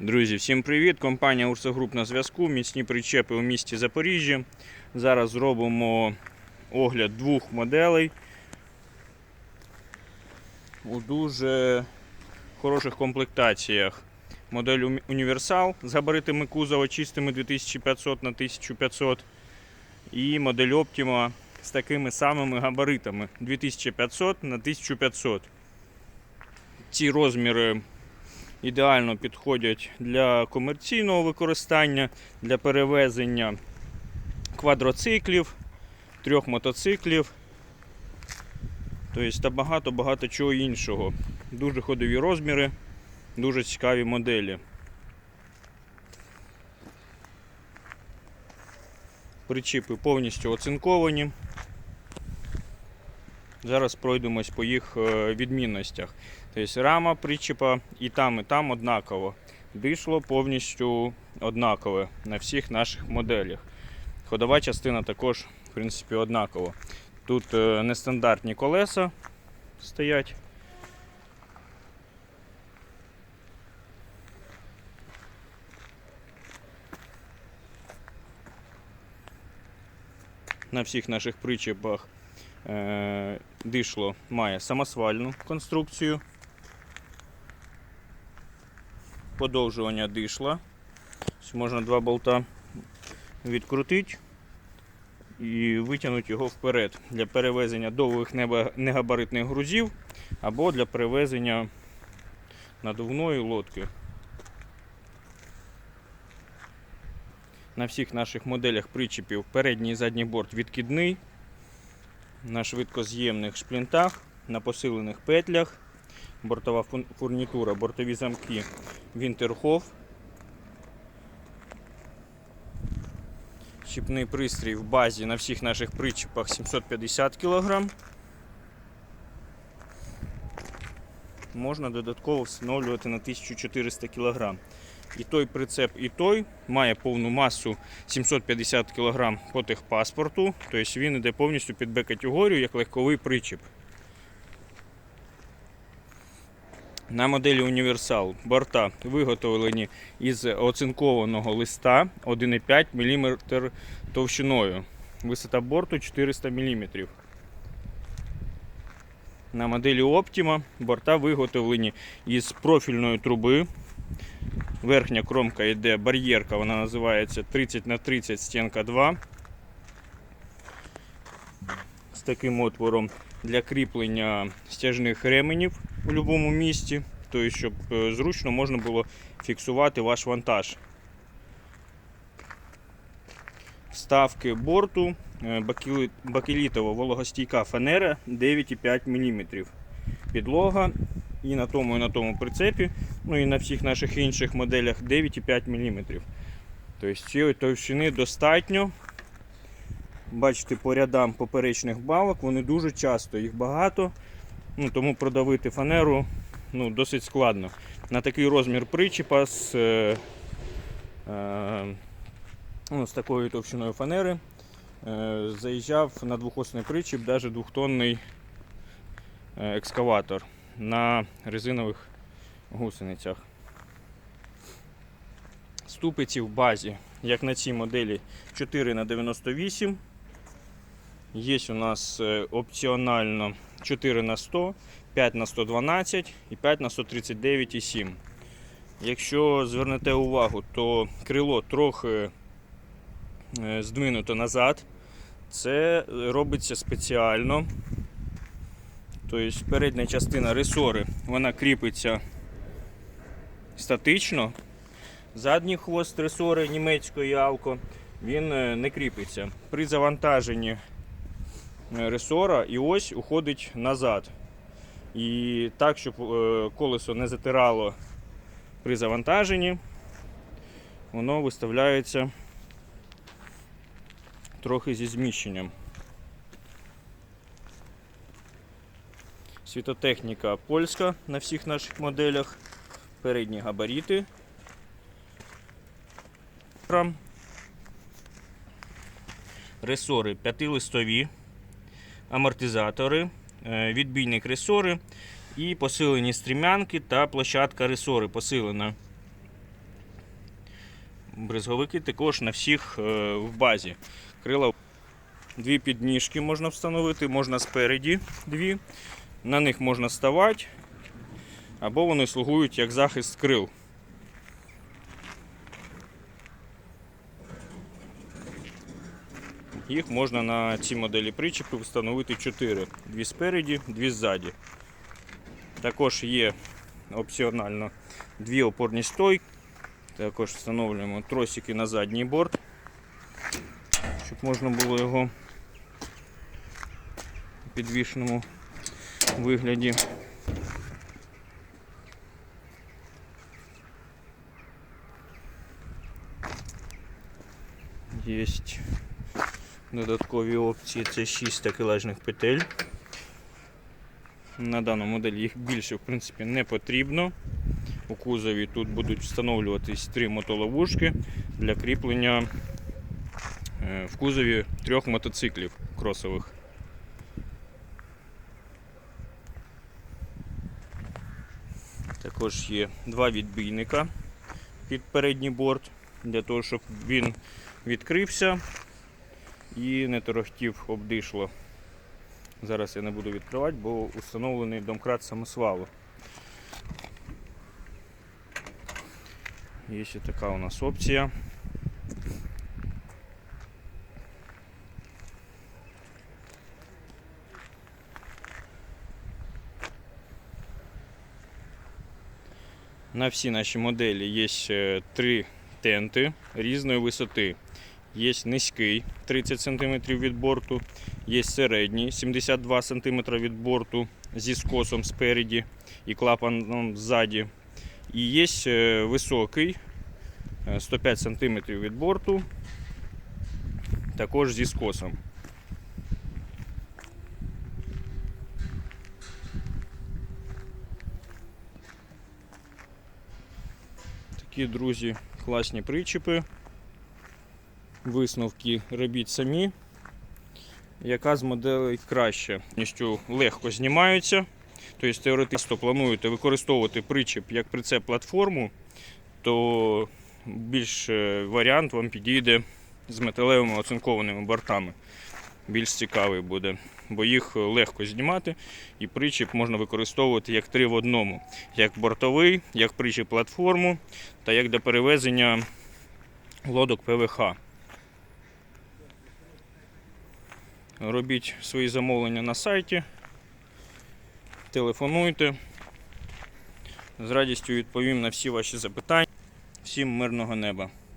Друзі, всім привіт! Компанія Урса Груп на зв'язку. Міцні причепи у місті Запоріжжя. Зараз зробимо огляд двох моделей у дуже хороших комплектаціях. Модель Універсал з габаритами кузова чистими 2500 на 1500 і модель Optima з такими самими габаритами 2500 на 1500. Ці розміри ідеально підходять для комерційного використання, для перевезення квадроциклів, трьох мотоциклів, тобто та багато-багато чого іншого. Дуже ходові розміри, дуже цікаві моделі. Причіпи повністю оцинковані. Зараз пройдемось по їх е, відмінностях. Тобто рама причіпа і там, і там однаково. Дишло повністю однакове на всіх наших моделях. Ходова частина також, в принципі, однакова. Тут е, нестандартні колеса стоять. На всіх наших причепах е, дишло має самосвальну конструкцію. Подовжування дишла. Можна два болта відкрутити і витягнути його вперед для перевезення довгих негабаритних грузів або для перевезення надувної лодки. На всіх наших моделях причепів передній і задній борт відкидний, на швидкоз'ємних шплінтах, на посилених петлях, бортова фурнітура, бортові замки Вінтерхоф. Щіпний пристрій в базі на всіх наших причепах 750 кг. Можна додатково встановлювати на 1400 кг. І той прицеп, і той має повну масу 750 кг по техпаспорту, тобто він йде повністю під Б-категорію як легковий причіп. На моделі Універсал борта виготовлені із оцинкованого листа 1,5 мм товщиною. Висота борту 400 мм. На моделі Optima борта виготовлені із профільної труби. Верхня кромка йде бар'єрка, вона називається 30 на 30 стінка 2. З таким отвором для кріплення стяжних ременів у будь-якому місці, тобто, щоб е, зручно можна було фіксувати ваш вантаж. Вставки борту е, бакелітова вологостійка фанера 9,5 мм. Підлога і на тому, і на тому прицепі, ну і на всіх наших інших моделях 9,5 мм. Тобто цієї товщини достатньо. Бачите, по рядам поперечних балок, вони дуже часто, їх багато, ну, тому продавити фанеру ну, досить складно. На такий розмір причіпа з, е, е, ну, з такою товщиною фанери е, заїжджав на двохосний причіп, навіть двохтонний е, екскаватор на резинових гусеницях. Ступиці в базі, як на цій моделі 4 на 98 Є у нас е, опціонально 4 на 100 5 на 112 і 5 на 139,7. Якщо звернете увагу, то крило трохи е, здвинуто назад. Це робиться спеціально. Тобто передня частина ресори вона кріпиться статично. Задній хвост ресори німецької авко він е, не кріпиться. При завантаженні ресора і ось уходить назад. І так, щоб е, колесо не затирало при завантаженні, воно виставляється трохи зі зміщенням. Світотехніка польська на всіх наших моделях. Передні габаріти. Ресори п'ятилистові, амортизатори, е, відбійник ресори і посилені стрімянки та площадка ресори посилена. Бризговики також на всіх е, в базі. Крила дві підніжки можна встановити, можна спереді дві. На них можна ставати, або вони слугують як захист крил. Їх можна на цій моделі причепів встановити 4. Дві спереді, дві ззаді. Також є опціонально дві опорні стойки. Також встановлюємо тросики на задній борт, щоб можна було його у підвішеному вигляді. Є додаткові опції, це 6 такелажних петель. На даному моделі їх більше в принципі не потрібно. У кузові тут будуть встановлюватись три мотоловушки для кріплення е, в кузові трьох мотоциклів кросових. Також є два відбійника під передній борт, для того, щоб він відкрився і не торохтів обдишло. Зараз я не буду відкривати, бо установлений домкрат самосвалу. Є ще така у нас опція. На всі наші моделі є три тенти різної висоти. Є низький 30 см від борту, є середній 72 см від борту зі скосом спереді і клапаном ззаді. І є е, високий е, 105 см від борту, також зі скосом. Такі, друзі, класні причіпи. Висновки робіть самі. Яка з моделей краще? Повністю легко знімаються. Тобто теоретично плануєте використовувати причіп як прицеп платформу, то більш е, варіант вам підійде з металевими оцинкованими бортами. Більш цікавий буде, бо їх легко знімати і причіп можна використовувати як три в одному: як бортовий, як причіп платформу та як для перевезення лодок ПВХ. Робіть свої замовлення на сайті, телефонуйте. З радістю відповім на всі ваші запитання. Всім мирного неба!